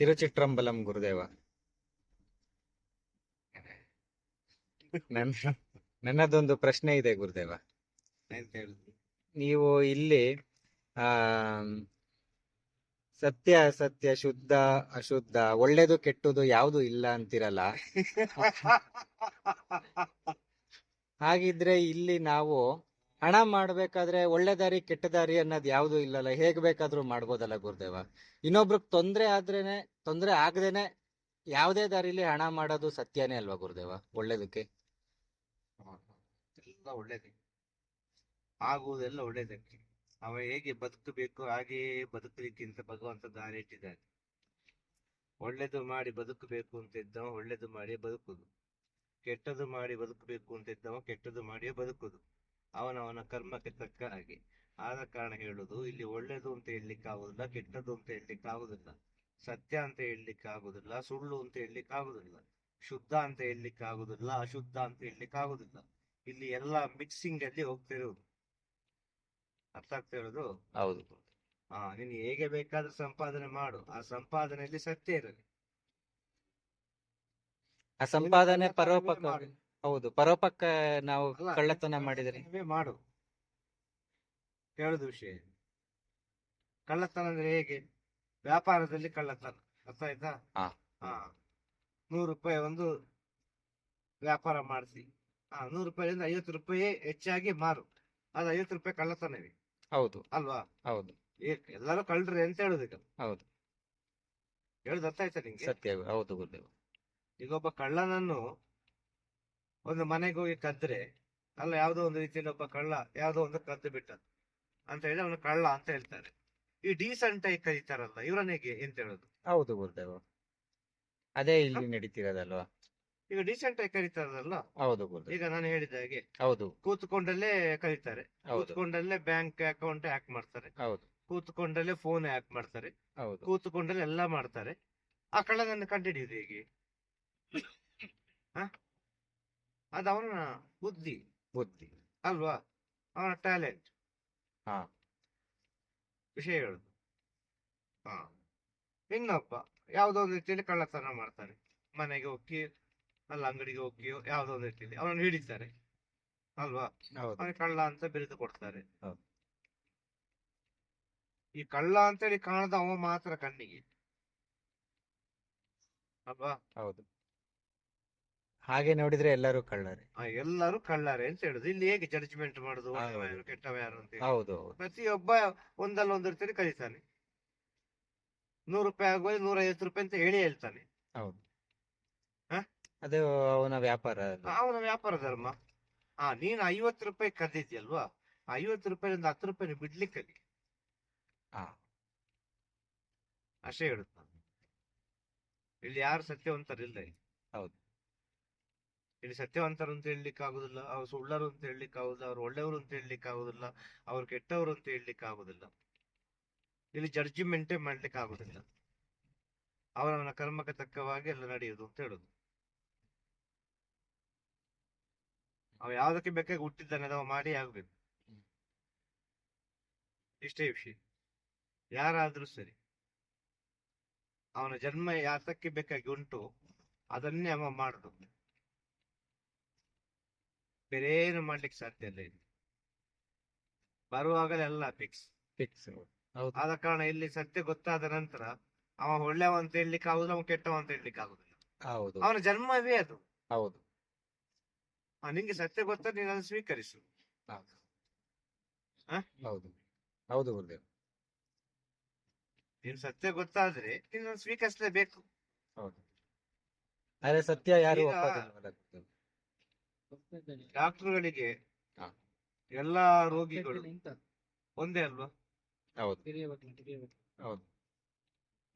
ತಿರುಚಿಟ್ರಂಬಲಂ ಗುರುದೇವ. ನನ್ನ ನನ್ನದೊಂದು ಪ್ರಶ್ನೆ ಇದೆ ಗುರುದೇವ. ನೀವು ಇಲ್ಲಿ ಆ ಸತ್ಯ ಅಸತ್ಯ ಶುದ್ಧ ಅಶುದ್ಧ ಒಳ್ಳೇದು ಕೆಟ್ಟದು ಯಾವುದು ಇಲ್ಲ ಅಂತಿರಲ್ಲ. ಹಾಗಿದ್ರೆ ಇಲ್ಲಿ ನಾವು ಹಣ ಮಾಡ್ಬೇಕಾದ್ರೆ ಒಳ್ಳೆ ದಾರಿ, ಕೆಟ್ಟ ದಾರಿ ಅನ್ನೋದು ಯಾವುದು ಇಲ್ಲಲ್ಲ. ಹೇಗ್ ಬೇಕಾದ್ರೂ ಮಾಡ್ಬೋದಲ್ಲ ಗುರುದೇವ. ಇನ್ನೊಬ್ರಿಗೆ ತೊಂದ್ರೆ ಆದ್ರೇನೆ, ತೊಂದ್ರೆ ಆಗದೇನೆ ಯಾವುದೇ ದಾರಿಲಿ ಹಣ ಮಾಡೋದು ಸತ್ಯನೇ ಅಲ್ವಾ ಗುರುದೇವ? ಒಳ್ಳೇದಕ್ಕೆ? ಎಲ್ಲ ಒಳ್ಳೇದೇ. ಆಗುವುದೆಲ್ಲ ಒಳ್ಳೇದಕ್ಕೆ. ಅವ ಹೇಗೆ ಬದುಕಬೇಕು ಹಾಗೆಯೇ ಬದುಕಲಿಕ್ಕಿಂತ ಭಗವಂತ ದಾರಿ ಇಟ್ಟಿದ್ದಾನೆ. ಒಳ್ಳೇದು ಮಾಡಿ ಬದುಕಬೇಕು ಅಂತ ಇದ್ದವ ಒಳ್ಳೇದು ಮಾಡಿ ಬದುಕುದು. ಕೆಟ್ಟದು ಮಾಡಿ ಬದುಕಬೇಕು ಅಂತ ಇದ್ದವ ಕೆಟ್ಟದು ಮಾಡಿಯೇ ಬದುಕುದು. ಅವನವನ ಕರ್ಮಕ್ಕೆ ತಕ್ಕ ಹಾಗೆ. ಆದ ಕಾರಣ ಹೇಳುದು ಇಲ್ಲಿ ಒಳ್ಳೇದು ಅಂತ ಹೇಳಲಿಕ್ಕೆ ಆಗುದಿಲ್ಲ ಕೆಟ್ಟದ್ದು ಅಂತ ಹೇಳಲಿಕ್ಕೆ ಆಗುದಿಲ್ಲ. ಸತ್ಯ ಅಂತ ಹೇಳಲಿಕ್ಕೆ ಆಗುದಿಲ್ಲ ಸುಳ್ಳು ಅಂತ ಹೇಳಲಿಕ್ಕೆ ಆಗುದಿಲ್ಲ. ಶುದ್ಧ ಅಂತ ಹೇಳಲಿಕ್ಕೆ ಆಗುದಿಲ್ಲ ಅಶುದ್ಧ ಅಂತ ಹೇಳಲಿಕ್ಕೆ ಆಗುದಿಲ್ಲ. ಇಲ್ಲಿ ಎಲ್ಲ ಮಿಕ್ಸಿಂಗ್ ಅಲ್ಲಿ ಹೋಗ್ತಿರೋದು ಅರ್ಥ ಆಗ್ತಾ ಇರೋದು ಹೌದು. ಹಾ ನೀನು ಹೇಗೆ ಬೇಕಾದ್ರೂ ಸಂಪಾದನೆ ಮಾಡು. ಆ ಸಂಪಾದನೆಯಲ್ಲಿ ಸತ್ಯ ಇರಲಿ. ಆ ಸಂಪಾದನೆ ನಿನ್ನ ಪರೋಪಕ ಮಾಡು. ಹೌದು. ಪರೋಪಕ್ಕ ನಾವು ಅಲ್ಲ, ಕಳ್ಳತನ ಮಾಡಿದ್ರೆ. ಮಾಡು. ಹೇಳುದು ವಿಷಯ ಕಳ್ಳತನ ಅಂದ್ರೆ ಹೇಗೆ? ವ್ಯಾಪಾರದಲ್ಲಿ ಕಳ್ಳತನ. ಅರ್ಥ ಆಯ್ತಾ ಹಾ. ಹಾ. ನೂರು ರೂಪಾಯಿ ಒಂದು ವ್ಯಾಪಾರ ಮಾಡಿಸಿ. ಆ ನೂರು ರೂಪಾಯಿಂದ ಐವತ್ತು ರೂಪಾಯಿ ಹೆಚ್ಚಾಗಿ ಮಾರು. ಅದು ಐವತ್ತು ರೂಪಾಯಿ ಕಳ್ಳತನವೇ? ಹೌದು. ಅಲ್ವಾ? ಹೌದು. ಏ- ಎಲ್ಲರೂ ಕಳ್ಳರಿ ಅಂತ ಹೇಳುದು ಈಗ. ಹೌದು. ಹೇಳುದು ಅರ್ಥ ಆಯ್ತಾ ನಿಂಗೆ? ಸತ್ಯ. ಹೌದು ಗುರುದೇವ. ಈಗ ಒಬ್ಬ ಕಳ್ಳನನ್ನು ಒಂದು ಮನೆಗೆ ಹೋಗಿ ಕದ್ರೆ ಅಲ್ಲ ಯಾವುದೋ ಒಂದು ರೀತಿಯಲ್ಲಿ ಒಬ್ಬ ಕಳ್ಳ ಯಾವುದೋ ಒಂದು ಕದ್ದು ಬಿಟ್ಟ ಅಂತ ಹೇಳಿ ಅವನು ಕಳ್ಳ ಅಂತ ಹೇಳ್ತಾರೆ. ಈ ಡೀಸೆಂಟ್ ಆಗಿ ಕರೀತಾರಲ್ಲ ಇವರನ್ನ ಹೇಗೆ ಎಂತ ಹೇಳೋದು? ಹೌದು ಗುರುದೇವ. ಅದೇ ಇಲ್ಲಿ ನಡೀತಿರೋದಲ್ವಾ? ಈಗ ಡೀಸೆಂಟ್ ಆಗಿ ಕರೀತಾರಲ್ಲ? ಹೌದು ಗುರುದೇವ. ಈಗ ನಾನು ಹೇಳಿದ ಹಾಗೆ ಹೌದು. ಕೂತ್ಕೊಂಡಲ್ಲೇ ಕರೀತಾರೆ. ಹೌದು. ಕೂತ್ಕೊಂಡಲ್ಲೇ ಬ್ಯಾಂಕ್ ಅಕೌಂಟ್ ಹ್ಯಾಕ್ ಮಾಡ್ತಾರೆ. ಹೌದು. ಕೂತ್ಕೊಂಡಲ್ಲೇ ಫೋನ್ ಹ್ಯಾಕ್ ಮಾಡ್ತಾರೆ. ಹೌದು. ಕೂತ್ಕೊಂಡಲ್ಲೇ ಎಲ್ಲ ಮಾಡ್ತಾರೆ. ಆ ಕಳ್ಳನನ್ನು ಕಂಡುಹಿಡಿಯುದು ಹೇಗೆ? ಹ? ಅದು ಅವನ ಬುದ್ಧಿ. ಬುದ್ಧಿ. ಅಲ್ವಾ? ಅವನ ಟ್ಯಾಲೆಂಟ್. ಹಾ. ವಿಷಯ ಹೇಳುದು ಹಾ. ಇನ್ನೊಬ್ಬ ಯಾವುದೋ ಒಂದು ರೀತಿಯಲ್ಲಿ ಕಳ್ಳತನ ಮಾಡ್ತಾನೆ ಮನೆಗೆ ಹೋಗಿ ಅಲ್ಲ ಅಂಗಡಿಗೆ ಹೋಗಿಯೋ ಯಾವುದೋ ಒಂದು ರೀತಿಯಲ್ಲಿ ಅವನನ್ನು ಹಿಡಿತಾರೆ. ಅಲ್ವಾ? ಅವನಿಗೆ ಕಳ್ಳ ಅಂತ ಬಿರಿದು ಕೊಡ್ತಾರೆ. ಈ ಕಳ್ಳ ಅಂತೇಳಿ ಕಾಣದ ಅವ ಮಾತ್ರ ಕಣ್ಣಿಗೆ. ಅಲ್ವಾ? ಹೌದು. ಹಾಗೆ ನೋಡಿದ್ರೆ ಎಲ್ಲರೂ ಕಳ್ಳರೇ ಆ, ಎಲ್ಲರೂ ಕಳ್ಳರೆ ಅಂತ ಹೇಳುದು ಇಲ್ಲಿ ಹೇಗೆ ಜಡ್ಜ್ಮೆಂಟ್ ಮಾಡುದು ಹೌದು. ಒಳ್ಳೆವ ಯಾರು ಕೆಟ್ಟವ ಯಾರು ಅಂತ ಹೇಳಿ. ಹೌದು ಹೌದು ಪ್ರತಿಯೊಬ್ಬ ಒಂದಲ್ಲ ಒಂದು ರೀತಿಯಲ್ಲಿ ಕಲಿತಾನೆ ನೂರು ರೂಪಾಯಿ ಆಗುವ ನೂರ ಐವತ್ತು ರೂಪಾಯಿ ಅಂತ ಹೇಳಿ ಹೇಳ್ತಾನೆ ಹೌದು ಹ? ಅದು ಅವನ ವ್ಯಾಪಾರ ಅದು. ಅವನ ವ್ಯಾಪಾರ ಧರ್ಮ ಆ ನೀನು ಐವತ್ತು ರೂಪಾಯಿ ಕದ್ದಿದ್ಯಲ್ವಾ ಆ ಐವತ್ತು ರೂಪಾಯಿ ಒಂದು ಹತ್ತು ರೂಪಾಯಿ ಬಿಡ್ಲಿಕ್ಕೆ ಹಾ. ಅಷ್ಟೇ ಹೇಳುತ್ತ ಇಲ್ಲಿ ಯಾರು ಸತ್ಯವಂತರಿಲ್ಲ ಇಲ್ಲಿ. ಹೌದು. ಇಲ್ಲಿ ಸತ್ಯವಂತರು ಅಂತ ಹೇಳಲಿಕ್ಕೆ ಆಗುದಿಲ್ಲ, ಅವ್ರು ಸುಳ್ಳರು ಅಂತ ಹೇಳಲಿಕ್ಕೆ ಆಗುದಿಲ್ಲ, ಅವ್ರು ಒಳ್ಳೆಯವರು ಅಂತ ಹೇಳಲಿಕ್ಕೆ ಆಗುದಿಲ್ಲ, ಅವ್ರು ಕೆಟ್ಟವರು ಅಂತ ಹೇಳಲಿಕ್ಕೆ ಆಗುದಿಲ್ಲ. ಇಲ್ಲಿ ಜಡ್ಜ್ಮೆಂಟ್ ಮಾಡ್ಲಿಕ್ಕೆ ಆಗುದಿಲ್ಲ. ಅವನವನ ಕರ್ಮಕ್ಕೆ ತಕ್ಕವಾಗಿ ಎಲ್ಲ ನಡೆಯುವುದು ಅಂತ ಹೇಳುದು. ಅವ ಯಾವುದಕ್ಕೆ ಬೇಕಾಗಿ ಹುಟ್ಟಿದ್ದಾನೆ, ಅದು ಮಾಡಿ ಆಗ್ಬೇಕು. ಇಷ್ಟೇ ವಿಷಯ. ಯಾರಾದ್ರೂ ಸರಿ, ಅವನ ಜನ್ಮ ಯಾತಕ್ಕೆ ಬೇಕಾಗಿ ಉಂಟು, ಅದನ್ನೇ ಅವ ಮಾಡುದು. ಬೇರೆ ಏನು ಮಾಡ್ಲಿಕ್ಕೆ ಸಾಧ್ಯ ಇಲ್ಲ ಇಲ್ಲಿ. ಬರುವಾಗಲೇ ಎಲ್ಲ ಫಿಕ್ಸ್ ಫಿಕ್ಸ್ ಹೌದು. ಆದ ಕಾರಣ ಇಲ್ಲಿ ಸತ್ಯ ಗೊತ್ತಾದ ನಂತರ ಅವ ಒಳ್ಳೆವ ಅಂತ ಹೇಳಲಿಕ್ಕೆ ಆಗುದಿಲ್ಲ ಅವ ಕೆಟ್ಟವ ಅಂತ ಹೇಳಲಿಕ್ಕೆ ಆಗುದಿಲ್ಲ. ಹೌದು. ಅವನ ಜನ್ಮವೇ ಅದು. ಹೌದು. ಆ, ನಿಂಗೆ ಸತ್ಯ ಗೊತ್ತಾದ ನೀನು ಅದನ್ನು ಸ್ವೀಕರಿಸು. ಹೌದು? ಹೌದು. ಹೌದು ಗುರುದೇವ್. ನೀನು ಸತ್ಯ ಗೊತ್ತಾದ್ರೆ ನೀನು ಸ್ವೀಕರಿಸಲೇಬೇಕು. ಹೌದು. ಆದ್ರೆ ಸತ್ಯ ಯಾರು? ಡಾಕ್ಟರ್ಗಳಿಗೆ ಎಲ್ಲ ಎಲ್ಲಾ ರೋಗಿಗಳು ಒಂದೇ ಅಲ್ವಾ? ಹೌದು. ಹೌದು.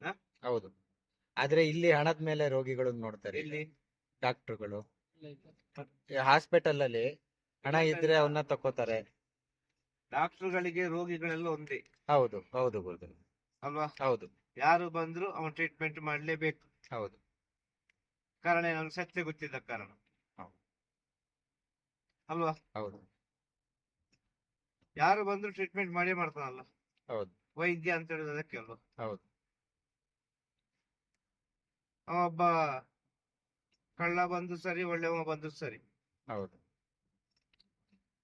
ಹ? ಹೌದು. ಆದ್ರೆ ಇಲ್ಲಿ ಹಣದ ಮೇಲೆ ರೋಗಿಗಳನ್ನು ನೋಡ್ತಾರೆ. ಇಲ್ಲಿ ಡಾಕ್ಟರ್ಗಳು ಹಾಸ್ಪಿಟಲ್ ಅಲ್ಲಿ ಹಣ ಇದ್ರೆ ಅವನ್ನ ತಕೋತಾರೆ ಡಾಕ್ಟರ್ಗಳಿಗೆ ರೋಗಿಗಳೆಲ್ಲ ಒಂದೇ. ಹೌದು ಹೌದು ಗುರುದೇವ್ ಅಲ್ವಾ? ಹೌದು. ಯಾರು ಬಂದ್ರು ಅವನ್ ಟ್ರೀಟ್ಮೆಂಟ್ ಮಾಡ್ಲೇಬೇಕು. ಹೌದು. ಕಾರಣ ಏನಾದ್ರು ಸತ್ಯ ಗೊತ್ತಿದ್ದ ಕಾರಣ. ಅಲ್ವಾ? ಹೌದು. ಯಾರು ಬಂದ್ರು ಟ್ರೀಟ್ಮೆಂಟ್ ಮಾಡೇ ಮಾಡ್ತಾನಲ್ಲ? ಹೌದು. ವೈದ್ಯ ಅಂತ ಹೇಳಿದ ಅದಕ್ಕೆ ಅಲ್ವಾ? ಹೌದು. ಒಬ್ಬ ಕಳ್ಳ ಬಂದು ಸರಿ ಒಳ್ಳೆವ ಬಂದು ಸರಿ. ಹೌದು.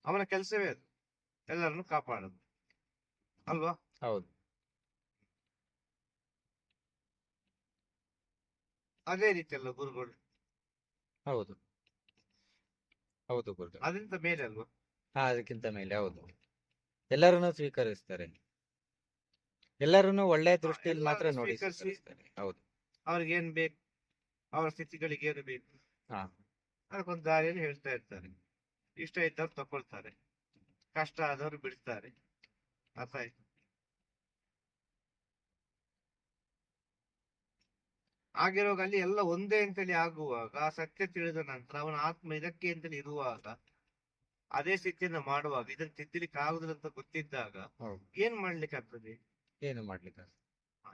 ಅವನ ಕೆಲಸವೇ ಅದು. ಎಲ್ಲರನ್ನು ಕಾಪಾಡೋದು. ಅಲ್ವಾ? ಹೌದು. ಅದೇ ರೀತಿ ಅಲ್ಲ ಗುರುಗಳು. ಹೌದು. ಹೌದು ಗುರುಗಳು. ಅದರಿಂದ ಮೇಲೆ ಅಲ್ವಾ? ಹಾ ಅದಕ್ಕಿಂತ ಮೇಲೆ ಹೌದು. ಎಲ್ಲರನ್ನು ಸ್ವೀಕರಿಸ್ತಾರೆ. ಎಲ್ಲರನ್ನು ಒಳ್ಳೆ ದೃಷ್ಟಿಯಲ್ಲಿ ಮಾತ್ರ ಎಲ್ಲರನ್ನು ನೋಡಿ ಸ್ವೀಕರಿಸಿ- ಸ್ವೀಕರಿಸ್ತಾರೆ. ಹೌದು. ಅವ್ರಿಗೆ ಏನ್ ಬೇಕು? ಅವರ ಸ್ಥಿತಿಗಳಿಗೆ ಏನು ಬೇಕು? ಹಾ. ಅದಕ್ಕೊಂದು ದಾರಿಯಲ್ಲಿ ಹೇಳ್ತಾ ಇರ್ತಾರೆ. ಇಷ್ಟ ಇದ್ದವ್ರು ತಕೊಳ್ತಾರೆ ಕಷ್ಟ ಆದವ್ರು ಬಿಡ್ತಾರೆ. ಅರ್ಥ ಆಯ್ತು? ಆಗಿರುವಾಗ ಅಲ್ಲಿ ಎಲ್ಲ ಒಂದೇ ಅಂತೇಳಿ ಆಗುವಾಗ ಸತ್ಯ ತಿಳಿದ ನಂತರ ಅವನ ಆತ್ಮ ಇದಕ್ಕೆ ಅಂತೇಳಿ ಇರುವಾಗ ಅದೇ ಸ್ಥಿತಿಯನ್ನ ಮಾಡುವಾಗ ಇದನ್ನ ತಿದ್ದಲಿಕ್ಕೆ ಆಗುದಿಲ್ಲ ಅಂತ ಗೊತ್ತಿದ್ದಾಗ ಏನ್ ಮಾಡ್ಲಿಕ್ಕೆ ಆಗ್ತದೆ ಏನು ಮಾಡ್ಲಿಕ್ಕೆ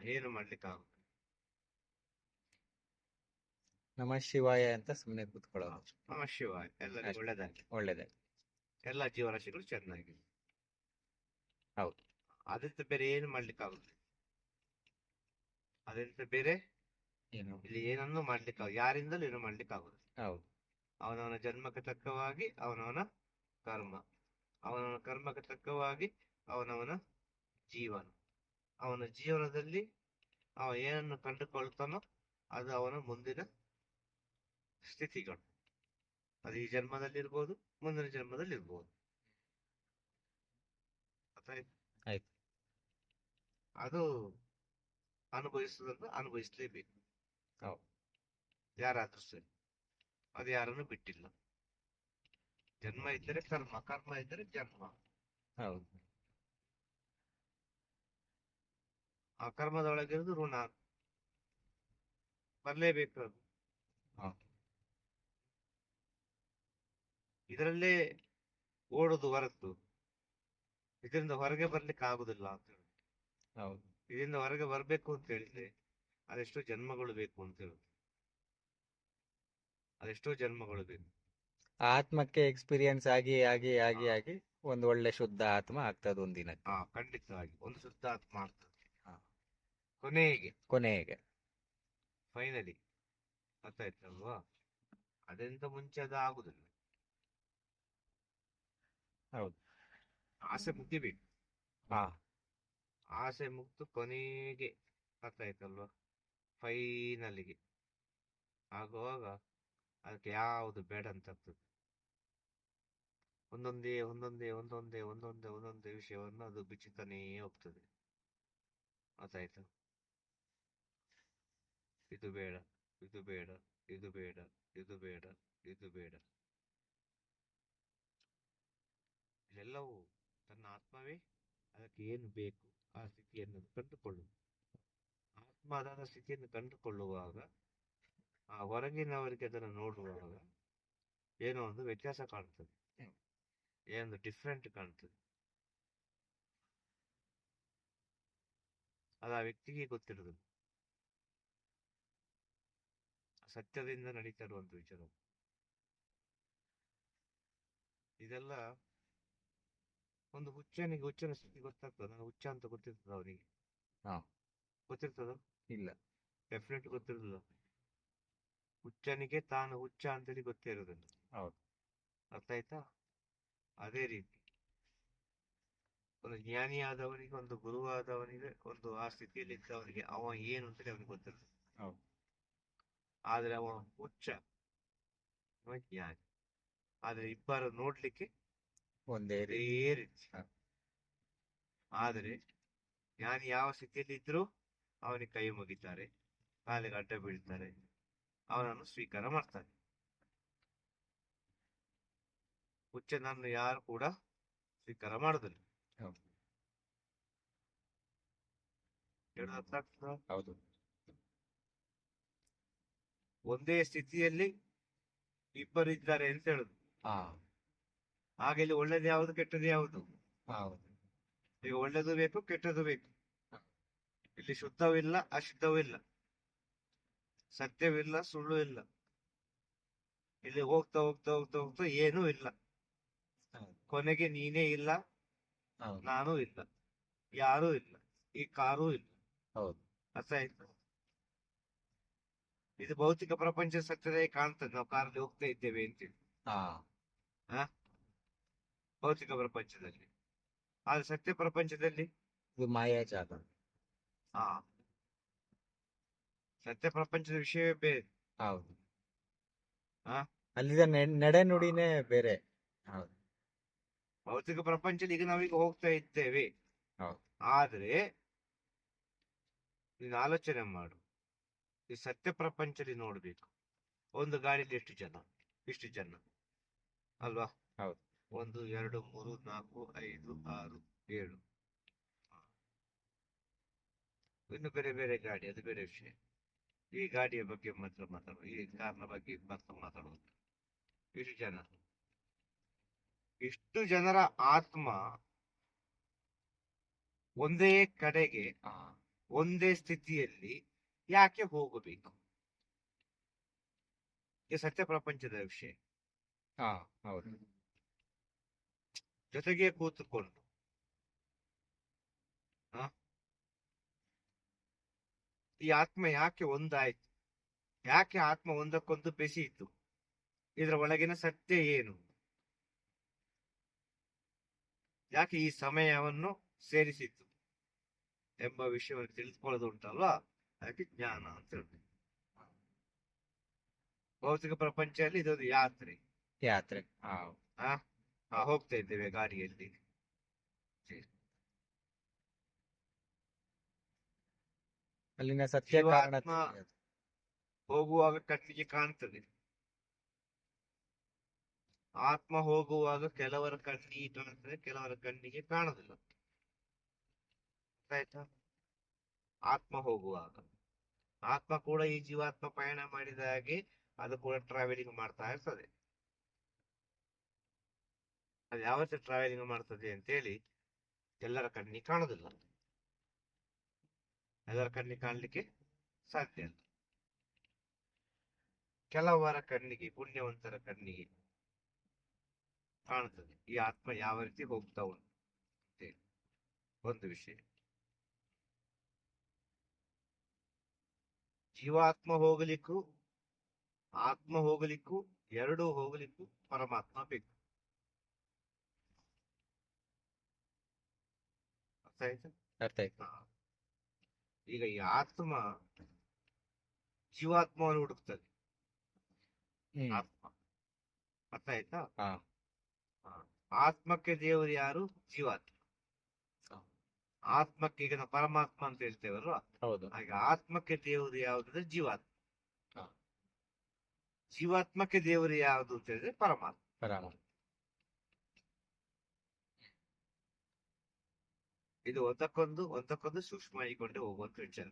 ಏನು ಮಾಡ್ಲಿಕ್ಕೆ ಆಗುದು ನಮ ಶಿವಾಯ ಅಂತ ಸುಮ್ಮನೆ ಕೂತ್ಕೊಳ್ಳೋದು. ನಮ ಶಿವಾಯ. ಎಲ್ಲರಿಗೂ ಅಷ್ಟೇ. ಒಳ್ಳೇದಾಗಿ ಒಳ್ಳೇದೇ ಎಲ್ಲ ಜೀವರಾಶಿಗಳು ಚೆನ್ನಾಗಿ. ಹೌದು. ಅದಂತ ಬೇರೆ ಏನು ಮಾಡ್ಲಿಕ್ಕೆ ಆಗುತ್ತೆ ಅದಂತ ಬೇರೆ ಏನು ಇಲ್ಲಿ ಏನನ್ನು ಮಾಡ್ಲಿಕ್ಕೆ ಯಾರಿಂದಲೂ ಏನು ಮಾಡ್ಲಿಕ್ಕೆ ಆಗುದಿಲ್ಲ ಹೌದು. ಅವನವನ ಜನ್ಮಕ್ಕೆ ತಕ್ಕವಾಗಿ ಅವನವನ ಕರ್ಮ. ಅವನವನ ಕರ್ಮಕ್ಕೆ ತಕ್ಕವಾಗಿ ಅವನವನ ಜೀವನ. ಅವನ ಜೀವನದಲ್ಲಿ ಅವ ಏನನ್ನು ಕಂಡುಕೊಳ್ತಾನೋ ಅದು ಅವನ ಮುಂದಿನ ಸ್ಥಿತಿಗಳು. ಅದು ಈ ಜನ್ಮದಲ್ಲಿ ಇರ್ಬೋದು ಮುಂದಿನ ಜನ್ಮದಲ್ಲಿ ಇರ್ಬೋದು. ಅದು ಅನುಭವಿಸುದನ್ನು ಅನುಭವಿಸಲೇಬೇಕು. ಹೌದು. ಯಾರಾದ್ರೂ ಸರಿ ಅದು ಯಾರನ್ನು ಬಿಟ್ಟಿಲ್ಲ ಜನ್ಮ ಇದ್ದರೆ ಕರ್ಮ ಕರ್ಮ ಇದ್ದರೆ ಜನ್ಮ ಹೌದು ಆ ಕರ್ಮದೊಳಗಿರೋದು ಋಣ ಬರ್ಲೇಬೇಕು ಅದು. ಇದರಲ್ಲೇ ಓಡುದು ಹೊರತು ಇದರಿಂದ ಹೊರಗೆ ಬರ್ಲಿಕ್ಕೆ ಆಗುದಿಲ್ಲ ಅಂತ ಹೇಳಿ ಹೌದು ಇದರಿಂದ ಹೊರಗೆ ಬರ್ಬೇಕು ಅಂತ ಹೇಳಿದ್ರೆ ಅದೆಷ್ಟೋ ಜನ್ಮಗಳು ಬೇಕು ಅಂತ ಹೇಳುದು ಅದೆಷ್ಟೋ ಜನ್ಮಗಳು ಬೇಕು. ಆ ಆತ್ಮಕ್ಕೆ ಎಕ್ಸ್ಪೀರಿಯನ್ಸ್ ಆಗಿ ಆಗಿ ಆಗಿ ಆಗಿ ಒಂದು ಒಳ್ಳೆ ಶುದ್ಧ ಆತ್ಮ ಆಗ್ತದೆ ಒಂದಿನ ಹಾ ಖಂಡಿತವಾಗಿ. ಒಂದು ಶುದ್ಧ ಆತ್ಮ ಆಗ್ತದೆ. ಹಾ. ಕೊನೆಗೆ. ಕೊನೆಗೆ. ಫೈನಲಿ ಗೊತ್ತಾಯ್ತಲ್ವಾ? ಅದರಿಂದ ಮುಂಚೆ ಅದು ಆಗುದಿಲ್ಲ. ಹೌದು. ಆಸೆ ಮುಗಿಬೇಕು. ಹಾ. ಆಸೆ ಮುಗ್ದು ಕೊನೆಗೆ. ಅರ್ಥ ಫೈನಲಿಗೆ ಆಗುವಾಗ ಅದಕ್ಕೆ ಯಾವುದು ಬೇಡ ಅಂತ ಆಗ್ತದೆ ಒಂದೊಂದೇ ಒಂದೊಂದೇ ಒಂದೊಂದೇ ಒಂದೊಂದೇ ಒಂದೊಂದೇ ವಿಷಯವನ್ನು ಅದು ಬಿಚ್ಚುತ್ತಾನೇ ಹೋಗ್ತದೆ. ಅರ್ಥಾಯ್ತಾ ಇದು ಬೇಡ ಇದು ಬೇಡ ಇದು ಬೇಡ ಇದು ಬೇಡ ಇದು ಬೇಡ. ಇದೆಲ್ಲವೂ ತನ್ನ ಆತ್ಮವೇ, ಅದಕ್ಕೆ ಏನು ಬೇಕು ಆ ಸ್ಥಿತಿಯನ್ನು ಕಂಡುಕೊಳ್ಳುವುದು. ಅದರ ಸ್ಥಿತಿಯನ್ನು ಕಂಡುಕೊಳ್ಳುವಾಗ ಆ ಹೊರಗಿನವರಿಗೆ ಅದನ್ನು ನೋಡುವಾಗ ಏನೋ ಒಂದು ವ್ಯತ್ಯಾಸ ಕಾಣ್ತದೆ. ಏನೊಂದು ಡಿಫ್ರೆಂಟ್ ಕಾಣ್ತದೆ. ಅದು ಆ ವ್ಯಕ್ತಿಗೆ ಗೊತ್ತಿರುವುದಿಲ್ಲ. ಸತ್ಯದಿಂದ ನಡೀತಾ ಇರುವಂತ ವಿಚಾರ ಇದೆಲ್ಲ ಒಂದು ಹುಚ್ಚನಿಗೆ ಹುಚ್ಚನ ಸ್ಥಿತಿ ಗೊತ್ತಾಗ್ತದೆ. ನಾನು ಹುಚ್ಚ ಅಂತ ಗೊತ್ತಿರ್ತದ ಅವನಿಗೆ. ಹಾ. ಗೊತ್ತಿರ್ತದ? ಇಲ್ಲ. ಡೆಫಿನೆಟ್ ಗೊತ್ತಿರೋದಿಲ್ಲ ಹುಚ್ಚನಿಗೆ ತಾನು ಹುಚ್ಚ ಅಂತೇಳಿ ಗೊತ್ತೇ ಇರೋದಿಲ್ಲ ಹೌದು. ಅರ್ಥ ಆಯ್ತಾ? ಅದೇ ರೀತಿ. ಒಂದು ಜ್ಞಾನಿ ಆದವನಿಗೆ ಒಂದು ಗುರು ಆದವನಿಗೆ ಒಂದು ಆ ಸ್ಥಿತಿಯಲ್ಲಿ ಇದ್ದವನಿಗೆ ಅವ ಏನು ಅಂತೇಳಿ ಅವನಿಗೆ ಗೊತ್ತಿರುತ್ತೆ ಹೌದು. ಆದ್ರೆ ಅವ ಹುಚ್ಚ. ಜ್ಞಾನಿ. ಆದ್ರೆ ಇಬ್ಬರು ನೋಡ್ಲಿಕ್ಕೆ ಒಂದೇ ರೀತಿ. ಆದರೆ ಜ್ಞಾನಿ ಯಾವ ಸ್ಥಿತಿಯಲ್ಲಿ ಇದ್ರೂ ಅವನಿಗೆ ಕೈ ಮುಗಿತಾರೆ ಕಾಲಿಗೆ ಅಡ್ಡ ಬೀಳ್ತಾರೆ ಅವನನ್ನು ಸ್ವೀಕಾರ ಮಾಡ್ತಾರೆ ಹುಚ್ಚನನ್ನು ಯಾರು ಕೂಡ ಸ್ವೀಕಾರ ಮಾಡುದಿಲ್ಲ. ಹೌದು. ಹೇಳೋದು ಅರ್ಥ ಆಗ್ತದಾ? ಹೌದು. ಒಂದೇ ಸ್ಥಿತಿಯಲ್ಲಿ ಇಬ್ಬರು ಇದ್ದಾರೆ ಅಂತ ಹೇಳುದು. ಹಾಗೆ ಇಲ್ಲಿ ಒಳ್ಳೇದು ಯಾವುದು ಕೆಟ್ಟದ್ದು ಯಾವುದು? ಹೌದು. ಈಗ ಒಳ್ಳೇದು ಬೇಕು ಕೆಟ್ಟದ್ದು ಬೇಕು. ಇಲ್ಲಿ ಶುದ್ಧವಿಲ್ಲ ಅಶುದ್ಧವಿಲ್ಲ. ಅಶುದ್ಧವೂ ಸತ್ಯವಿಲ್ಲ ಸುಳ್ಳು ಇಲ್ಲ ಇಲ್ಲಿ ಹೋಗ್ತಾ ಹೋಗ್ತಾ ಹೋಗ್ತಾ ಹೋಗ್ತಾ ಏನೂ ಇಲ್ಲ. ಕೊನೆಗೆ ನೀನೇ ಇಲ್ಲ ನಾನು ಇಲ್ಲ ಯಾರೂ ಇಲ್ಲ ಈ ಕಾರು ಇಲ್ಲ. ಹೌದು. ಅರ್ಥ ಆಯ್ತು ಇದು ಭೌತಿಕ ಪ್ರಪಂಚ ಸತ್ಯದೇ ಕಾಣ್ತದೆ ನಾವು ಕಾರಲ್ಲಿ ಹೋಗ್ತಾ ಇದ್ದೇವೆ ಅಂತೇಳಿ. ಹಾ? ಭೌತಿಕ ಪ್ರಪಂಚದಲ್ಲಿ. ಆದ್ರೆ ಸತ್ಯ ಪ್ರಪಂಚದಲ್ಲಿ? ಇದು ಮಾಯಾಜಾಲ. ಆ ಸತ್ಯ ಪ್ರಪಂಚದ ವಿಷಯವೇ ಬೇರೆ ಹೌದು ಹಾ? ಅಲ್ಲಿದ ನಡೆ ನುಡಿನೇ ಬೇರೆ ಹೌದು ಭೌತಿಕ ಪ್ರಪಂಚದಲ್ಲಿ ಈಗ ನಾವೀಗ ಹೋಗ್ತಾ ಇದ್ದೇವೆ ಹೌದು. ಆದ್ರೆ ನೀನು ಆಲೋಚನೆ ಮಾಡು ಈ ಸತ್ಯ ಪ್ರಪಂಚದಲ್ಲಿ ನೋಡ್ಬೇಕು ಒಂದು ಗಾಡಿಯಲ್ಲಿ ಎಷ್ಟು ಜನ ಇಷ್ಟು ಜನ ಅಲ್ವಾ ಹೌದು. ಒಂದು ಎರಡು ಮೂರು ನಾಲ್ಕು ಐದು ಆರು ಏಳು ಹ. ಇನ್ನು ಬೇರೆ ಬೇರೆ ಗಾಡಿ ಅದು ಬೇರೆ ವಿಷಯ. ಈ ಗಾಡಿಯ ಬಗ್ಗೆ ಮಾತ್ರ ಮಾತಾಡೋದು ಈ ಕಾರ್ನ ಬಗ್ಗೆ ಮಾತ್ರ ಮಾತಾಡೋದು ಇಷ್ಟು ಜನ. ಇಷ್ಟು ಜನರ ಆತ್ಮ ಒಂದೇ ಕಡೆಗೆ ಒಂದೇ ಸ್ಥಿತಿಯಲ್ಲಿ ಯಾಕೆ ಹೋಗಬೇಕು? ಇದು ಸತ್ಯ ಪ್ರಪಂಚದ ವಿಷಯ. ಹಾ ಹೌದು. ಜೊತೆಗೆ ಕೂತುಕೊಂಡು? ಈ ಆತ್ಮ ಯಾಕೆ ಒಂದಾಯ್ತು? ಯಾಕೆ ಆತ್ಮ ಒಂದಕ್ಕೊಂದು ಬೆಸೆಯಿತು ಇದರ ಒಳಗಿನ ಸತ್ಯ ಏನು? ಯಾಕೆ ಈ ಸಮಯವನ್ನು ಸೇರಿಸಿತು ಎಂಬ ವಿಷಯವನ್ನು ತಿಳಿದುಕೊಳ್ಳೋದು ಉಂಟಲ್ವಾ ಅದಕ್ಕೆ ಜ್ಞಾನ ಅಂತ ಹೇಳ್ತೀವಿ ಭೌತಿಕ ಪ್ರಪಂಚದಲ್ಲಿ ಇದೊಂದು ಯಾತ್ರೆ. ಯಾತ್ರೆ. ಹೋಗ್ತಾ ಇದ್ದೇವೆ ಗಾಡಿಯಲ್ಲಿ. ಅಲ್ಲಿನ ಸತ್ಯ ಕಾರಣ ಹೋಗುವಾಗ ಕಣ್ಣಿಗೆ ಕಾಣ್ತದೆ. ಆತ್ಮ ಹೋಗುವಾಗ ಕೆಲವರ ಕಣ್ಣಿಗೆ ಕಾಣ್ತದೆ ಕೆಲವರ ಕಣ್ಣಿಗೆ ಕಾಣುದಿಲ್ಲ. ಆಯ್ತಾ? ಆತ್ಮ ಹೋಗುವಾಗ. ಆತ್ಮ ಕೂಡ ಈ ಜೀವಾತ್ಮ ಪಯಣ ಮಾಡಿದ ಹಾಗೆ ಅದು ಕೂಡ ಟ್ರಾವೆಲಿಂಗ್ ಮಾಡ್ತಾ ಇರ್ತದೆ. ಅದು ಯಾವತ್ತೂ ಟ್ರಾವೆಲಿಂಗ್ ಮಾಡ್ತದೆ ಅಂತೇಳಿ ಎಲ್ಲರ ಕಣ್ಣಿಗೆ ಕಾಣುದಿಲ್ಲ. ಎಲ್ಲರ ಕಣ್ಣಿಗೆ ಕಾಣಲಿಕ್ಕೆ ಸಾಧ್ಯ ಇಲ್ಲ ಕೆಲವರ ಕಣ್ಣಿಗೆ ಪುಣ್ಯವಂತರ ಕಣ್ಣಿಗೆ ಕಾಣುತ್ತದೆ ಈ ಆತ್ಮ ಯಾವ ರೀತಿ ಹೋಗ್ತಾ ಉಂಟು ಅಂತೇಳಿ. ಒಂದು ವಿಷಯ. ಜೀವಾತ್ಮ ಹೋಗಲಿಕ್ಕೂ ಆತ್ಮ ಹೋಗಲಿಕ್ಕೂ ಎರಡೂ ಹೋಗಲಿಕ್ಕೂ ಪರಮಾತ್ಮ ಬೇಕು. ಅರ್ಥ ಆಯ್ತಾ? ಅರ್ಥ ಆಯ್ತಾ. ಈಗ ಈ ಆತ್ಮ ಜೀವಾತ್ಮವನ್ನು ಹುಡುಕ್ತದೆ. ಆತ್ಮ. ಅರ್ಥ ಆಯ್ತಾ. ಆತ್ಮಕ್ಕೆ ದೇವರು ಯಾರು? ಜೀವಾತ್ಮ. ಆತ್ಮಕ್ಕೆ ಈಗ ನಾವು ಪರಮಾತ್ಮ ಅಂತ ಹೇಳ್ತೇವಲ್ವಾ? ಹೌದು. ಹಾಗೆ ಆತ್ಮಕ್ಕೆ ದೇವರು ಯಾವುದಂದ್ರೆ ಜೀವಾತ್ಮ. ಜೀವಾತ್ಮಕ್ಕೆ ದೇವರು ಯಾವುದು ಅಂತ ಹೇಳಿದ್ರೆ ಪರಮಾತ್ಮ. ಪರಮ ಇದು ಒಂದಕ್ಕೊಂದು ಒಂದಕ್ಕೊಂದು ಸೂಕ್ಷ್ಮ ಆಗಿಕೊಂಡೆ ಹೋಗುವಂತ ವಿಚಾರ.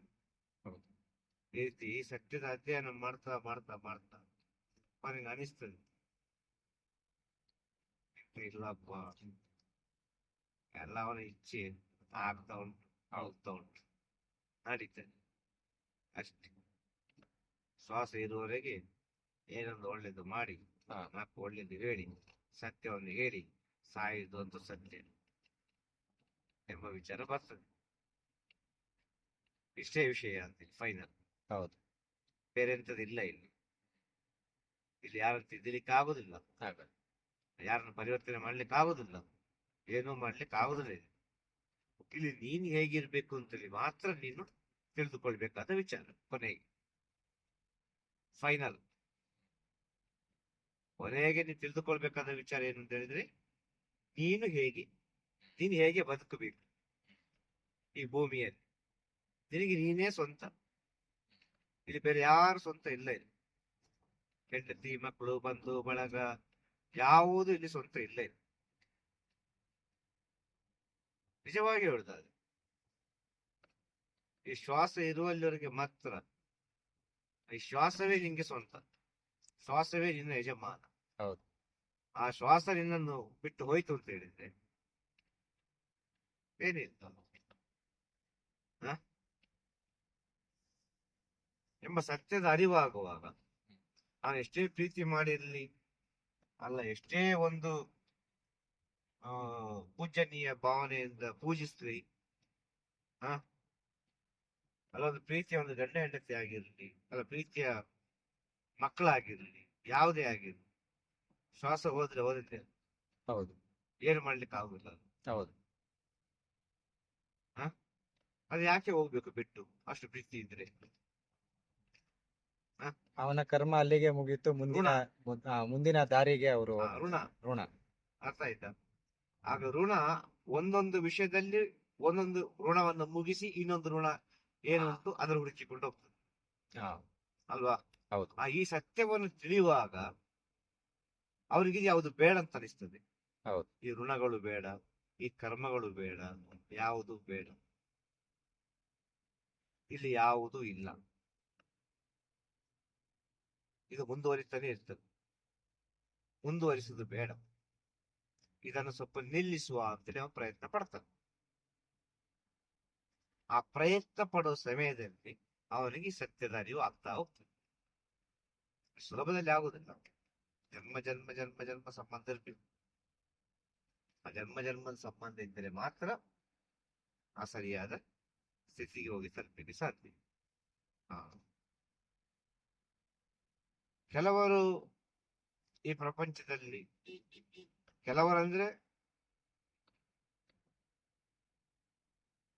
ಈ ರೀತಿ ಸತ್ಯದ ಅಧ್ಯಯನ ಮಾಡ್ತಾ ಮಾಡ್ತಾ ಮಾಡ್ತಾ ನನಗೆ ಅನಿಸ್ತದೆ. ಇಲ್ಲಪ್ಪ ಎಲ್ಲ ಅವನ ಇಚ್ಛೆ ಆಗ್ತಾ ಉಂಟು ಆಗ್ತಾ ಉಂಟು. ನಡೀತಾನೆ ಅಷ್ಟೇ. ಶ್ವಾಸ ಇರುವವರೆಗೆ ಏನೊಂದು ಒಳ್ಳೇದು ಮಾಡಿ. ನಾಲ್ಕು ಒಳ್ಳೇದು ಹೇಳಿ ಸತ್ಯವನ್ನು ಹೇಳಿ ಸಾಯುವುದು ಅಂತ ಸತ್ಯ. ಎಂಬ ವಿಚಾರ ಬರ್ತದೆ ಇಷ್ಟೇ ವಿಷಯ ಅಂತ ಫೈನಲ್ ಹೌದು. ಬೇರೆ ಇಲ್ಲ ಇಲ್ಲಿ. ಇಲ್ಲಿ ಯಾರನ್ನು ತಿದ್ದಲಿಕ್ಕೆ ಆಗುದಿಲ್ಲ. ಯಾರನ್ನು ಪರಿವರ್ತನೆ ಮಾಡ್ಲಿಕ್ಕೆ ಆಗುದಿಲ್ಲ. ಏನೂ ಮಾಡ್ಲಿಕ್ಕೆ ಆಗುದಿಲ್ಲ ಇಲ್ಲಿ. ಇಲ್ಲಿ ನೀನು ಹೇಗಿರ್ಬೇಕು ಅಂತೇಳಿ ಮಾತ್ರ ನೀನು ತಿಳಿದುಕೊಳ್ಬೇಕಾದ ವಿಚಾರ ಕೊನೆಗೆ. ಫೈನಲ್ ಕೊನೆಗೆ ನೀನು ತಿಳಿದುಕೊಳ್ಬೇಕಾದ ವಿಚಾರ ಏನು ಅಂತ ಹೇಳಿದ್ರೆ ನೀನು ಹೇಗೆ ನೀನು ಹೇಗೆ ಬದುಕಬೇಕು ಈ ಭೂಮಿಯಲ್ಲಿ? ನಿನಗೆ ನೀನೇ ಸ್ವಂತ. ಇಲ್ಲಿ ಬೇರೆ ಯಾರು ಸ್ವಂತ ಇಲ್ಲ ಇಲ್ಲಿ. ಹೆಂಡತಿ ಮಕ್ಕಳು ಬಂಧು ಬಳಗ ಯಾವುದು ಇಲ್ಲಿ ಸ್ವಂತ ಇಲ್ಲ ಇಲ್ಲಿ. ನಿಜವಾಗಿ ಹೇಳುದಾದ್ರೆ ಈ ಶ್ವಾಸ ಇರುವಲ್ಲಿವರೆಗೆ ಮಾತ್ರ ಈ ಶ್ವಾಸವೇ ನಿಂಗೆ ಸ್ವಂತ. ಶ್ವಾಸವೇ ನಿನ್ನ ಯಜಮಾನ. ಹೌದು. ಆ ಶ್ವಾಸ ನಿನ್ನನ್ನು ಬಿಟ್ಟು ಹೋಯ್ತು ಅಂತ ಹೇಳಿದ್ರೆ ಏನಿಲ್ಲ ಹ? ಎಂಬ ಸತ್ಯದ ಅರಿವಾಗುವಾಗ ನಾನು ಎಷ್ಟೇ ಪ್ರೀತಿ ಮಾಡಿರಲಿ ಅಲ್ಲ ಎಷ್ಟೇ ಒಂದು ಪೂಜನೀಯ ಭಾವನೆಯಿಂದ ಪೂಜಿಸ್ಲಿ ಹ ಅಲ್ಲ ಒಂದು ಪ್ರೀತಿಯ ಒಂದು ಗಂಡ ಹೆಂಡತಿ ಆಗಿರಲಿ ಅಲ್ಲ ಪ್ರೀತಿಯ ಮಕ್ಕಳಾಗಿರಲಿ ಯಾವುದೇ ಆಗಿರಲಿ ಶ್ವಾಸ ಹೋದ್ರೆ ಹೋದ್ರೆ ಹೌದು ಏನು ಮಾಡ್ಲಿಕ್ಕೆ ಆಗುದಿಲ್ಲ. ಹೌದು ಅದು ಯಾಕೆ ಹೋಗ್ಬೇಕು ಬಿಟ್ಟು? ಅಷ್ಟು ಪ್ರೀತಿ ಇದ್ರೆ. ಅವನ ಕರ್ಮ ಅಲ್ಲಿಗೆ ಮುಗೀತು. ಮುಂದಿನ ಮುಂದಿನ ದಾರಿಗೆ ಅವರು ಋಣ. ಋಣ. ಅರ್ಥ ಆಯ್ತಾ? ಆಗ ಋಣ ಒಂದೊಂದು ವಿಷಯದಲ್ಲಿ ಒಂದೊಂದು ಋಣವನ್ನು ಮುಗಿಸಿ ಇನ್ನೊಂದು ಋಣ ಏನು ಉಂಟು ಅದನ್ನು ಹುಡುಕಿಕೊಂಡು ಹೋಗ್ತದೆ. ಅಲ್ವಾ? ಹೌದು. ಆ ಈ ಸತ್ಯವನ್ನು ತಿಳಿಯುವಾಗ ಅವರಿಗೆ ಯಾವುದು ಬೇಡ ಅಂತ ಅನಿಸ್ತದೆ. ಹೌದು. ಈ ಋಣಗಳು ಬೇಡ ಈ ಕರ್ಮಗಳು ಬೇಡ ಯಾವುದು ಬೇಡ. ಇಲ್ಲಿ ಯಾವುದೂ ಇಲ್ಲ. ಇದು ಮುಂದುವರಿತಾನೆ ಇರ್ತದೆ. ಮುಂದುವರಿಸುದು ಬೇಡ. ಇದನ್ನು ಸ್ವಲ್ಪ ನಿಲ್ಲಿಸುವ ಅಂತೇಳಿ ಅವನು ಪ್ರಯತ್ನ ಪಡ್ತಾನೆ. ಆ ಪ್ರಯತ್ನ ಪಡೋ ಸಮಯದಲ್ಲಿ ಅವನಿಗೆ ಸತ್ಯದ ಅರಿವು ಆಗ್ತಾ ಹೋಗ್ತದೆ. ಸುಲಭದಲ್ಲಿ ಆಗುದಿಲ್ಲ ಜನ್ಮ ಜನ್ಮ ಜನ್ಮ ಜನ್ಮ ಸಂಬಂಧ ಇರ್ಬೇಕು. ಆ ಜನ್ಮ, ಜನ್ಮದ ಸಂಬಂಧ ಇದ್ದರೆ ಮಾತ್ರ ಆ ಸರಿಯಾದ ಸ್ಥಿತಿಗೆ ಹೋಗಿ ತಲುಪಲಿಕ್ಕೆ ಸಾಧ್ಯ. ಕೆಲವರು ಈ ಪ್ರಪಂಚದಲ್ಲಿ ಕೆಲವರಂದ್ರೆ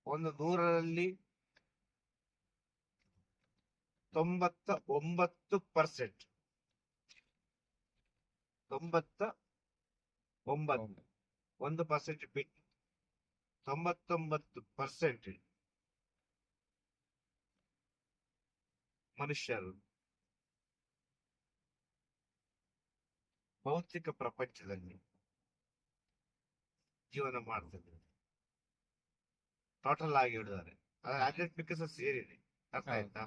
ಒಂದು ನೂರರಲ್ಲಿ ತೊಂಬತ್ತ ಒಂಬತ್ತು ಪರ್ಸೆಂಟ್ ತೊಂಬತ್ತ ಒಂಬತ್ತು ಒಂದು ಪರ್ಸೆಂಟ್ ಬಿಟ್ಟು ತೊಂಬತ್ತೊಂಬತ್ತು ಪರ್ಸೆಂಟ್ ಮನುಷ್ಯರು ಭೌತಿಕ ಪ್ರಪಂಚದಲ್ಲಿ ಜೀವನ ಮಾಡ್ತಿದ್ದಾರೆ. ಟೋಟಲ್ ಆಗಿ ಹಿಡಿದಾರೆ ಆಧ್ಯಾತ್ಮಿಕ ಸೇರಿದೆ ಅರ್ಥ ಆಯ್ತಾ?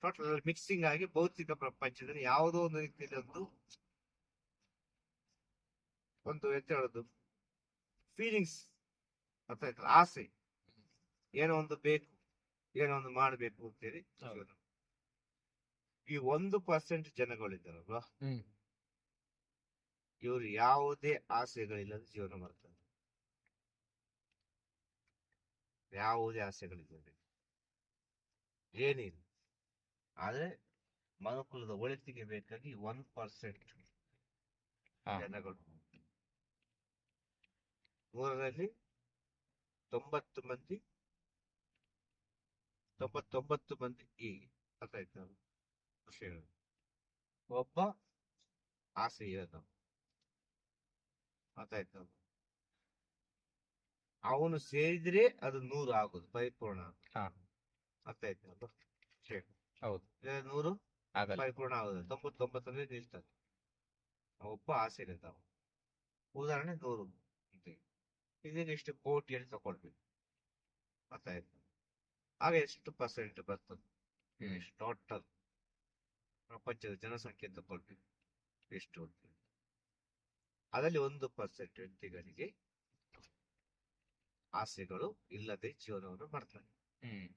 ಟೋಟಲ್ ಮಿಕ್ಸಿಂಗ್ ಆಗಿ ಭೌತಿಕ ಪ್ರಪಂಚದಲ್ಲಿ ಯಾವುದೋ ಒಂದು ರೀತಿಯಲ್ಲಿ ಒಂದು ಒಂದು ಎಂತ ಹೇಳೋದು? ಫೀಲಿಂಗ್ಸ್ ಅರ್ಥ ಆಯ್ತಲ್ಲ ಆಸೆ. ಏನೋ ಒಂದು ಬೇಕು ಏನೋ ಒಂದು ಮಾಡಬೇಕು ಅಂತೇಳಿ. ಜೀವನ. ಈ ಒಂದು ಪರ್ಸೆಂಟ್ ಜನಗಳಿದ್ದಾರಲ್ವಾ? ಇವ್ರು ಇವರು ಯಾವುದೇ ಆಸೆಗಳಿಲ್ಲದೆ ಜೀವನ ಮಾಡ್ತಾರೆ. ಯಾವುದೇ ಆಸೆಗಳಿಲ್ಲ ಏನಿಲ್ಲ. ಆದ್ರೆ ಮನುಕುಲದ ಒಳಿತಿಗೆ ಬೇಕಾಗಿ ಒನ್ ಪರ್ಸೆಂಟ್ ಆ ಜನಗಳು. ನೂರರಲ್ಲಿ ತೊಂಬತ್ತು ಮಂದಿ ತೊಂಬತ್ತೊಂಬತ್ತು ಮಂದಿ ಈ ಅರ್ಥ ಆಯ್ತಾ ವಿಷಯಗಳು ಒಬ್ಬ ಆಸೆ ಇರೋದು ಗೊತ್ತಾಯ್ತು ಅವನು ಸೇರಿದ್ರೆ ಅದು ನೂರು ಆಗುದು ಪರಿಪೂರ್ಣ. ಹಾ. ಹೌದು ನೂರು ಆಗಲ್ಲ ಪರಿಪೂರ್ಣ ಆಗುದು ತೊಂಬತ್ತೊಂಬತ್ತರಲ್ಲಿ ನಿಲ್ತದೆ ಒಬ್ಬ ಆಸೆ ಇರುತ್ತೆ ಉದಾಹರಣೆ ನೂರು ಅಂತ ಇದೀಗ ಎಷ್ಟು ಕೋಟಿಯಲ್ಲಿ ತಗೊಳ್ಬೇಕು ಗೊತ್ತಾಯ್ತು ಆಗ ಎಷ್ಟು ಪರ್ಸೆಂಟ್ ಬರ್ತದೆ. ಟೋಟಲ್ ಪ್ರಪಂಚದ ಜನಸಂಖ್ಯೆ ತಗೊಳ್ಬೇಕು ಎಷ್ಟು ಅಂತ ಅದರಲ್ಲಿ ಒಂದು ಪರ್ಸೆಂಟ್ ವ್ಯಕ್ತಿಗಳಿಗೆ ಆಸೆಗಳು ಇಲ್ಲದೆ ಜೀವನವನ್ನು ಮಾಡ್ತಾರೆ. ಹ್ಮ್.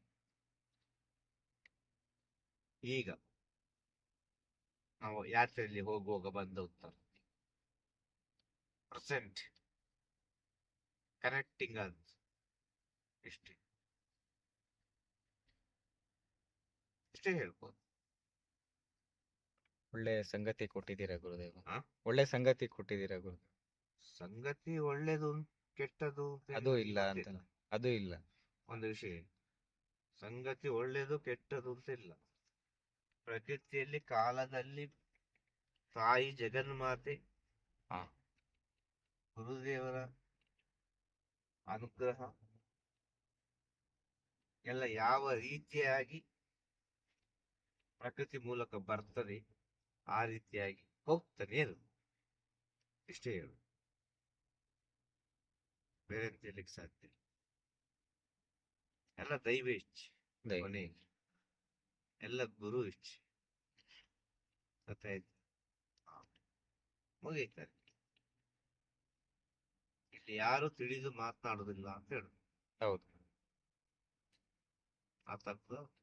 ಈಗ ನಾವು ಯಾತ್ರೆಯಲ್ಲಿ ಹೋಗುವಾಗ ಬಂದ ಉತ್ತರ. ಪರ್ಸೆಂಟ್ ಕನೆಕ್ಟಿಂಗ್ ಅಂತ ಇಷ್ಟೇ. ಇಷ್ಟೇ ಹೇಳ್ಬೋದು. ಒಳ್ಳೆ ಸಂಗತಿ ಕೊಟ್ಟಿದ್ದೀರಾ ಗುರುದೇವ? ಒಳ್ಳೆ ಸಂಗತಿ ಕೊಟ್ಟಿದ್ದೀರಾ ಗುರುದೇವ ಸಂಗತಿ ಒಳ್ಳೇದು ಕೆಟ್ಟದು ಅಂತ ಅದು ಇಲ್ಲ ಗೊತ್ತಿಲ್ಲ. ಅಂತ ಅದು ಇಲ್ಲ ಒಂದು ವಿಷಯ ಸಂಗತಿ ಒಳ್ಳೇದು ಕೆಟ್ಟದು ಅಂತ ಇಲ್ಲ ಪ್ರಕೃತಿಯಲ್ಲಿ ಕಾಲದಲ್ಲಿ ತಾಯಿ ಜಗನ್ಮಾತೆ ಹಾ. ಗುರುದೇವರ ಅನುಗ್ರಹ ಎಲ್ಲ ಯಾವ ರೀತಿಯಾಗಿ ಪ್ರಕೃತಿ ಮೂಲಕ ಬರ್ತದೆ ಆ ರೀತಿಯಾಗಿ ಹೋಗ್ತಾನೆ ಅದು ಇಷ್ಟೇ ಹೇಳು. ಬೇರೆ ಅಂತ ಹೇಳಲಿಕ್ಕೆ ಸಾಧ್ಯ. ಎಲ್ಲ ದೈವ ಇಚ್ಛೆ ಕೊನೆಯಲ್ಲಿ. ಎಲ್ಲ ಗುರು ಇಚ್ಛೆ. ಗೊತ್ತಾಯ್ತು. ಮುಗೀತಾರೆ ಇಲ್ಲಿ ಯಾರು ತಿಳಿದು ಮಾತನಾಡುದಿಲ್ಲ ಅಂತ ಹೇಳು. ಹೌದು. ಆ ತಪ್ಪು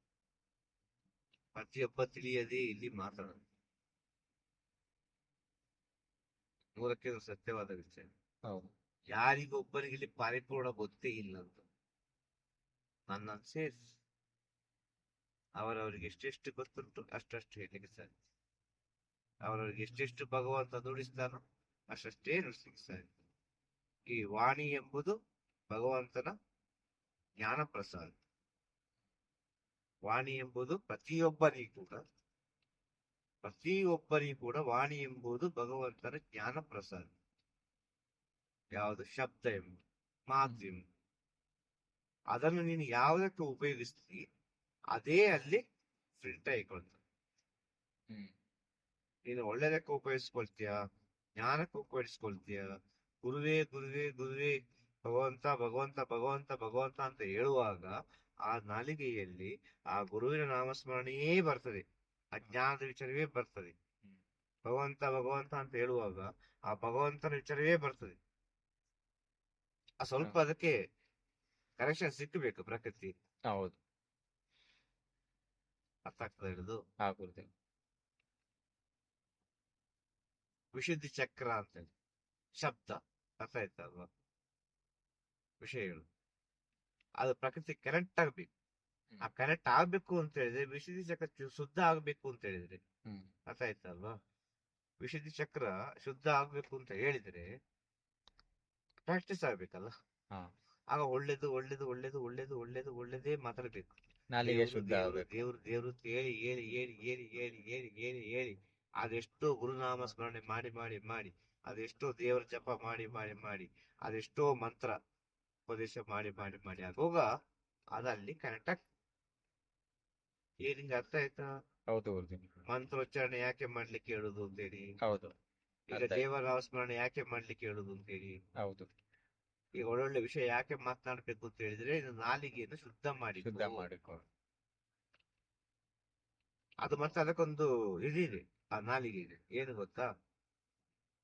ಪ್ರತಿಯೊಬ್ಬ ತಿಳಿಯದೆ ಇಲ್ಲಿ ಮಾತಾಡೋದು ನೂರಕ್ಕೆ ನೂರು ಸತ್ಯವಾದ ವಿಷಯ. ಹೌದು. ಯಾರಿಗೊಬ್ಬರಿಗೆ ಇಲ್ಲಿ ಪರಿಪೂರ್ಣ ಗೊತ್ತೇ ಇಲ್ಲ ಅಂತ. ನನ್ನ ಸೇರಿಸಿ ಅವರವರಿಗೆ ಎಷ್ಟೆಷ್ಟು ಗೊತ್ತುಂಟು ಅಷ್ಟಷ್ಟು ಹೇಳಲಿಕ್ಕೆ ಸಾಧ್ಯ. ಅವರವರಿಗೆ ಎಷ್ಟೆಷ್ಟು ಭಗವಂತ ನುಡಿಸ್ತಾನೋ ಅಷ್ಟಷ್ಟೇ ನುಡಿಸಲಿಕ್ಕೆ ಸಾಧ್ಯ. ಈ ವಾಣಿ ಎಂಬುದು ಭಗವಂತನ ಜ್ಞಾನ ಪ್ರಸಾದ ವಾಣಿ ಎಂಬುದು ಪ್ರತಿಯೊಬ್ಬರಿಗೂ ಕೂಡ ಪ್ರತಿಯೊಬ್ಬರಿಗೂ ಕೂಡ ವಾಣಿ ಎಂಬುದು ಭಗವಂತನ ಜ್ಞಾನ ಪ್ರಸಾದ ಯಾವುದು ಶಬ್ದ ಎಂಬುದು ಮಾತು ಎಂಬುದು. ಅದನ್ನು ನೀನು ಯಾವುದಕ್ಕೆ ಉಪಯೋಗಿಸ್ತಿ ಅದೇ ಅಲ್ಲಿ ಫಿಲ್ಟರ್ ಆಯ್ಕೊಳ್ತ ನೀನು ಒಳ್ಳೆದಕ್ಕೆ ಉಪಯೋಗಿಸ್ಕೊಳ್ತೀಯ ಜ್ಞಾನಕ್ಕೆ ಉಪಯೋಗಿಸ್ಕೊಳ್ತೀಯ ಗುರುವೇ ಗುರುವೇ ಗುರುವೇ ಭಗವಂತ ಭಗವಂತ ಭಗವಂತ ಭಗವಂತ ಅಂತ ಹೇಳುವಾಗ ಆ ನಾಲಿಗೆಯಲ್ಲಿ ಆ ಗುರುವಿನ ನಾಮಸ್ಮರಣೆಯೇ ಬರ್ತದೆ. ಅಜ್ಞಾನದ ವಿಚಾರವೇ ಬರ್ತದೆ. ಭಗವಂತ ಭಗವಂತ ಅಂತ ಹೇಳುವಾಗ ಆ ಭಗವಂತನ ವಿಚಾರವೇ ಬರ್ತದೆ. ಆ ಸ್ವಲ್ಪ ಅದಕ್ಕೆ ಕರೆಕ್ಷನ್ ಸಿಕ್ಕಬೇಕು ಪ್ರಕೃತಿ. ಹೌದು. ಅರ್ಥ ಆಗ್ತದೆ ಹಿಡಿದು ಹಾ ಗುರುದೇವ್ ವಿಶುದ್ಧಿ ಚಕ್ರ ಅಂತ ಹೇಳಿ ಶಬ್ದ ಅರ್ಥ ಆಯ್ತಲ್ವಾ? ವಿಷಯಗಳು ಅದು ಪ್ರಕೃತಿ ಕರೆಕ್ಟ್ ಆಗ್ಬೇಕು. ಆ ಕರೆಕ್ಟ್ ಆಗ್ಬೇಕು ಅಂತ ಹೇಳಿದ್ರೆ ವಿಶುದ್ಧಿ ಚಕ್ರ ಶುದ್ಧ ಆಗ್ಬೇಕು ಅಂತ ಹೇಳಿದ್ರೆ ಅರ್ಥ ಆಯ್ತಲ್ವಾ ವಿಶುದ್ಧಿ ಚಕ್ರ ಶುದ್ಧ ಆಗ್ಬೇಕು ಅಂತ ಹೇಳಿದ್ರೆ ಪ್ರಾಕ್ಟೀಸ್ ಆಗ್ಬೇಕಲ್ಲ? ಆಗ ಒಳ್ಳೇದು ಒಳ್ಳೇದು ಒಳ್ಳೇದು ಒಳ್ಳೇದು ಒಳ್ಳೇದು ಒಳ್ಳೇದೇ ಮಾತಾಡ್ಬೇಕು. ದೇವ್ರ ದೇವ್ರು, ಹೇಳಿ ಹೇಳಿ ಹೇಳಿ ಹೇಳಿ ಹೇಳಿ ಹೇಳಿ ಹೇಳಿ ಹೇಳಿ ಅದೆಷ್ಟೋ ಗುರುನಾಮ ಸ್ಮರಣೆ ಮಾಡಿ ಮಾಡಿ ಮಾಡಿ ಅದೆಷ್ಟೋ ದೇವರ ಜಪ ಮಾಡಿ ಮಾಡಿ ಮಾಡಿ ಅದೆಷ್ಟೋ ಮಂತ್ರ ಉಪದೇಶ ಮಾಡಿ ಮಾಡಿ ಮಾಡಿ ಆಗೋಗ ಅದಲ್ಲಿ ಕರೆಕ್ಟ್ ನಿಂಗೆ ಅರ್ಥ ಆಯ್ತಾ? ಹೌದು ಮಂತ್ರೋಚ್ಚಾರಣೆ ಯಾಕೆ ಮಾಡ್ಲಿಕ್ಕೆ ಹೇಳುದು ಅಂತೇಳಿ. ಹೌದು ಈಗ. ದೇವರ ನಾಮಸ್ಮರಣೆ ಯಾಕೆ ಮಾಡ್ಲಿಕ್ಕೆ ಹೇಳುದು ಅಂತೇಳಿ. ಹೌದು. ಈಗ ಒಳ್ಳೊಳ್ಳೆ ವಿಷಯ ಯಾಕೆ ಮಾತನಾಡ್ಬೇಕು ಅಂತ ಹೇಳಿದ್ರೆ ನಾಲಿಗೆಯನ್ನು ಶುದ್ಧ ಮಾಡಿ ಶುದ್ಧ ಮಾಡಿಕೊ ಅದು ಮತ್ತೆ ಅದಕ್ಕೊಂದು ಇದಿದೆ ಆ ನಾಲಿಗೆ ಇದೆ. ಏನು ಗೊತ್ತಾ?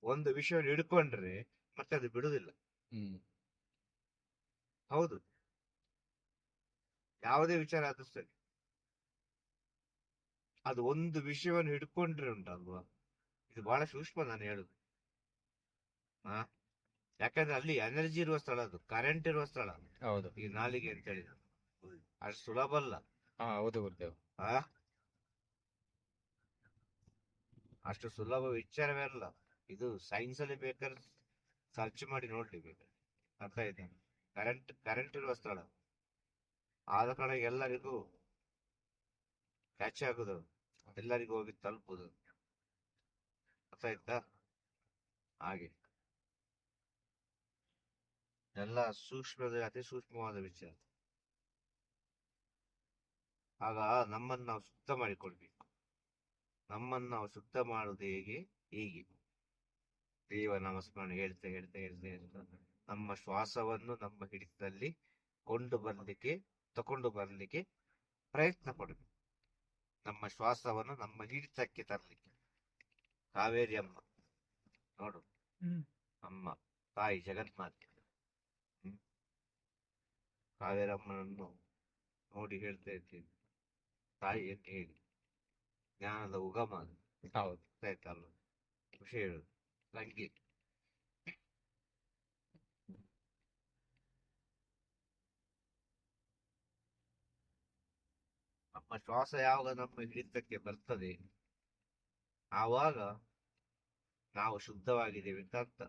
ಒಂದು ವಿಷಯವನ್ನು ಹಿಡ್ಕೊಂಡ್ರೆ ಮತ್ತೆ ಅದು ಬಿಡುದಿಲ್ಲ. ಹ್ಮ್. ಹೌದು. ಯಾವುದೇ ವಿಚಾರ ಆದ್ರೂ ಸರಿ. ಅದು ಒಂದು ವಿಷಯವನ್ನು ಹಿಡ್ಕೊಂಡ್ರೆ ಉಂಟಲ್ವಾ? ಇದು ಬಹಳ ಸೂಕ್ಷ್ಮ ನಾನು ಹೇಳುದು. ಹಾ ಯಾಕಂದ್ರೆ ಅಲ್ಲಿ ಎನರ್ಜಿ ಇರುವ ಸ್ಥಳ ಅದು ಕರೆಂಟ್ ಇರುವ ಸ್ಥಳ ಹೌದು. ಈ ನಾಲಿಗೆ ಅಂತ ಹೇಳಿದ. ಅಷ್ಟು ಸುಲಭ ಅಲ್ಲ. ಹಾ ಹೌದು ಗುರುದೇವ್ ಆ? ಅಷ್ಟು ಸುಲಭ ವಿಚಾರವೇ ಅಲ್ಲ. ಇದು ಸೈನ್ಸ್ ಅಲ್ಲಿ ಬೇಕಾದ್ರೆ ಸರ್ಚ್ ಮಾಡಿ ನೋಡ್ಲಿ ಬೇಕಾದ್ರೆ. ಅರ್ಥ ಆಯ್ತಾ? ಕರೆಂಟ್ ಕರೆಂಟ್ ಇರುವ ಸ್ಥಳ. ಆದ ಕಾರಣ ಎಲ್ಲರಿಗೂ ಕ್ಯಾಚ್ ಆಗೋದು ಎಲ್ಲರಿಗೂ ಹೋಗಿ ತಲುಪೋದು ಅರ್ಥ ಆಯ್ತಾ ಹಾಗೆ. ಎಲ್ಲ ಸೂಕ್ಷ್ಮದ ಅತಿ ಸೂಕ್ಷ್ಮವಾದ ವಿಚಾರ ಆಗ ನಮ್ಮನ್ನು ನಾವು ಶುದ್ಧ ಮಾಡಿಕೊಳ್ಬೇಕು. ನಮ್ಮನ್ನು ನಾವು ಶುದ್ಧ ಮಾಡುವುದು ಹೇಗೆ? ಹೀಗೆ. ದೇವ ನಮಸ್ಮರಣೆ ಹೇಳ್ತಾ ಹೇಳ್ತಾ ಹೇಳ್ತಾ ಹೇಳ್ತಾ ನಮ್ಮ ಶ್ವಾಸವನ್ನು ನಮ್ಮ ಹಿಡಿತದಲ್ಲಿ ಕೊಂಡು ಬರ್ಲಿಕ್ಕೆ, ತಕೊಂಡು ಬರ್ಲಿಕ್ಕೆ ಪ್ರಯತ್ನ ಪಡಬೇಕು. ನಮ್ಮ ಶ್ವಾಸವನ್ನು ನಮ್ಮ ಹಿಡಿತಕ್ಕೆ ತರಲಿಕ್ಕೆ. ಕಾವೇರಿ ಅಮ್ಮ ನೋಡು. ಅಮ್ಮ ತಾಯಿ ಜಗನ್ಮಾತೆ ಹ್ಮ್. ಕಾವೇರಿ ಅಮ್ಮನನ್ನು ನೋಡಿ ಹೇಳ್ತಾ ಇದ್ದೀನಿ. ತಾಯಿ ಅಂತ ಹೇಳಿ? ಜ್ಞಾನದ ಉಗಮ. ಹೌದು. ಆಯ್ತಲ್ಲ ವಿಷಯ ಹೇಳುದು ಲಂಗಿ. ನಮ್ಮ ಶ್ವಾಸ ಯಾವಾಗ ನಮ್ಮ ಹಿಡಿತಕ್ಕೆ ಬರ್ತದೆ. ಆವಾಗ ನಾವು ಶುದ್ಧವಾಗಿದ್ದೇವೆ ಅಂತ. ಅರ್ಥ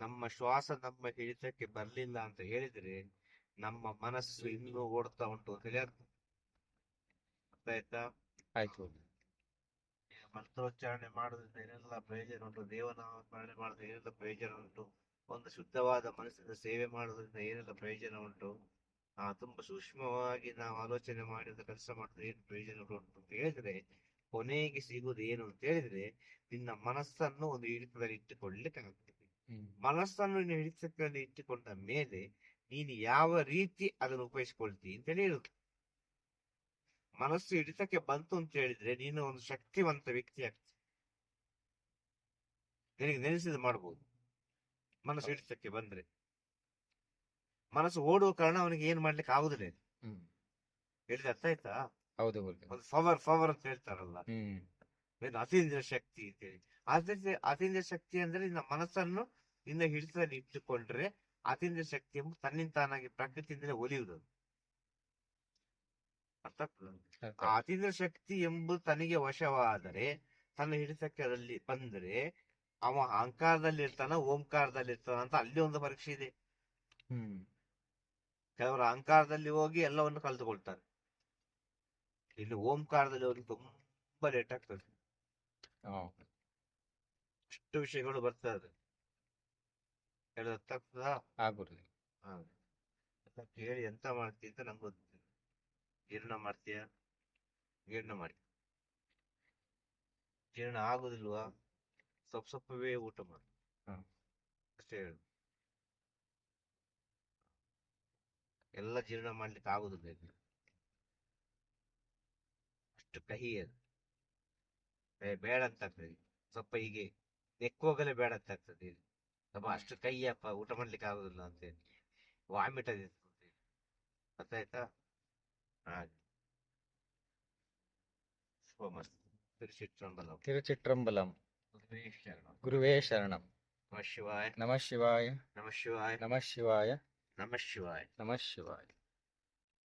ನಮ್ಮ ಶ್ವಾಸ ನಮ್ಮ ಹಿಡಿತಕ್ಕೆ ಬರ್ಲಿಲ್ಲ ಅಂತ ಹೇಳಿದ್ರೆ ನಮ್ಮ ಮನಸ್ಸು ಇನ್ನೂ ಓಡ್ತಾ ಉಂಟು ಅಂತ ಹೇಳಿ ಅರ್ಥ. ಅರ್ಥ ಆಯ್ತಾ? ಆಯ್ತು ಮಂತ್ರೋಚ್ಚಾರಣೆ ಮಾಡೋದ್ರಿಂದ ಏನೆಲ್ಲ ಪ್ರಯೋಜನ ಉಂಟು? ದೇವನಾಮಸ್ಮರಣೆ ಮಾಡೋದ್ರಿಂದ ಏನೆಲ್ಲ ಪ್ರಯೋಜನ ಉಂಟು? ಒಂದು ಶುದ್ಧವಾದ ಮನಸ್ಸಿನ ಸೇವೆ ಮಾಡೋದ್ರಿಂದ ಏನೆಲ್ಲ ಪ್ರಯೋಜನ ಉಂಟು? ಆ ತುಂಬಾ ಸೂಕ್ಷ್ಮವಾಗಿ ನಾವು ಆಲೋಚನೆ ಮಾಡಿದ ಕೆಲಸ ಮಾಡಿದ್ರೆ ಏನು ಪ್ರಯೋಜನ ಉಂಟು ಅಂತ ಹೇಳಿದ್ರೆ ಕೊನೆಗೆ ಸಿಗುವುದು ಏನು ಅಂತ ಹೇಳಿದ್ರೆ ನಿನ್ನ ಮನಸ್ಸನ್ನು ಒಂದು ಹಿಡಿತದಲ್ಲಿ ಇಟ್ಟುಕೊಳ್ಳಲಿಕ್ಕೆ ಆಗ್ತದೆ ಮನಸ್ಸನ್ನು ನೀನು ಹಿಡಿತದಲ್ಲಿ ಇಟ್ಟುಕೊಂಡ ಮೇಲೆ ನೀನು ಯಾವ ರೀತಿ ಅದನ್ನು ಉಪಯೋಗಿಸ್ಕೊಳ್ತೀನಿ ಅಂತಲೇ ಹೇಳುದು. ಮನಸ್ಸು ಹಿಡಿತಕ್ಕೆ ಬಂತು ಅಂತ ಹೇಳಿದ್ರೆ ನೀನು ಒಂದು ಶಕ್ತಿವಂತ ವ್ಯಕ್ತಿ ಆಗ್ತದೆ ನಿನಗೆ ನೆನೆಸಿದ ಮಾಡ್ಬೋದು. ಮನಸ್ಸು ಹಿಡಿತಕ್ಕೆ ಬಂದ್ರೆ. ಮನಸ್ಸು ಓಡುವ ಕಾರಣ ಅವನಿಗೆ ಏನ್ ಮಾಡ್ಲಿಕ್ಕೆ ಆಗುದಿಲ್ಲ ಹೇಳಿದ ಅರ್ಥ ಆಯ್ತಾ? ಹೌದು ಒಂದು ಪವರ್ ಪವರ್ ಅಂತ ಹೇಳ್ತಾರಲ್ಲ. ಏನು ಅತೀಂದ್ರ ಶಕ್ತಿ ಅಂತೇಳಿ ಆದ್ರೆ ಅತೀಂದ್ರ ಶಕ್ತಿ ಅಂದ್ರೆ ನಿನ್ನ ಮನಸ್ಸನ್ನು ನಿನ್ನ ಹಿಡಿತದಲ್ಲಿ ಇಟ್ಟುಕೊಂಡ್ರೆ ಅತೀಂದ್ರ ಶಕ್ತಿ ಎಂಬ ತನ್ನಿಂದ ತಾನಾಗಿ ಪ್ರಕೃತಿಯಿಂದಲೇ ಒಲಿಯುವುದು. ಅರ್ಥ? ಆ ಅತೀಂದ್ರ ಶಕ್ತಿ ಎಂಬುದು ತನಗೆ ವಶವಾದರೆ ತನ್ನ ಹಿಡಿತಕ್ಕೆ ಅದರಲ್ಲಿ ಬಂದ್ರೆ ಅವ ಅಹಂಕಾರದಲ್ಲಿ ಇರ್ತಾನ ಓಂಕಾರದಲ್ಲಿ ಇರ್ತಾನ ಅಂತ ಅಲ್ಲಿ ಒಂದು ಪರೀಕ್ಷೆ ಇದೆ. ಹ್ಮ್. ಕೆಲವರು ಅಹಂಕಾರದಲ್ಲಿ ಹೋಗಿ ಎಲ್ಲವನ್ನು ಕಳೆದುಕೊಳ್ತಾರೆ. ಇಲ್ಲಿ ಓಂಕಾರದಲ್ಲಿ ಹೋಗಿ ತುಂಬಾ ಲೇಟ್ ಆಗ್ತದೆ. ಇಷ್ಟು ವಿಷಯಗಳು ಬರ್ತದೆ ಹೇಳೋದು ಅರ್ಥ ಆಗ್ತದಾ? ಆ ಹಾ. ಎಲ್ಲ ಕೇಳಿ ಎಂತ ಮಾಡ್ತೀಯ ಅಂತ ನಂಗೆ ಗೊತ್ತಿಲ್ಲ. ಜೀರ್ಣ ಮಾಡ್ತೀಯ? ಜೀರ್ಣ ಮಾಡಿ. ಜೀರ್ಣ ಆಗುದಿಲ್ವಾ? ಸ್ವಲ್ಪ ಸ್ವಲ್ಪವೇ ಊಟ ಮಾಡಿ. ಅಷ್ಟೇ ಹೇಳು. ಎಲ್ಲ ಜೀರ್ಣ ಮಾಡ್ಲಿಕ್ಕೆ ಆಗುದಿಲ್ಲ ಇದು ಅಷ್ಟು ಕಹಿ ಅದು. ಬೇಡ ಅಂತ ಆಗ್ತದೆ ಸ್ವಲ್ಪ ಹೀಗೆ ನೆಕ್ಕುವಾಗಲೇ ಬೇಡ ಅಂತ ಆಗ್ತದೆ. ಸ್ವಲ್ಪ ಅಷ್ಟು ಕೈಯಪ್ಪ ಊಟ ಮಾಡ್ಲಿಕ್ಕೆ ಆಗುದಿಲ್ಲ ಅಂತೇಳಿ ವಾಮಿಟ್ ಅದು ಆಯ್ತಾ ಹಾಗೆ. ಶುಭಮಸ್ತು ತಿರುಚಿಟ್ರಂಬಲ. ತಿರುಚಿಟ್ರಂಬಲಂ. ಶರಣ. ಗುರುವೇ ಶರಣಂ. ನಮಃ ಶಿವಾಯ. ನಮಃ ಶಿವಾಯ. ನಮಃ ಶಿವಾಯ. ನಮಃ ಶಿವಾಯ. ನಮಃ ಶಿವಾಯ ನಮಃ ಶಿವಾಯ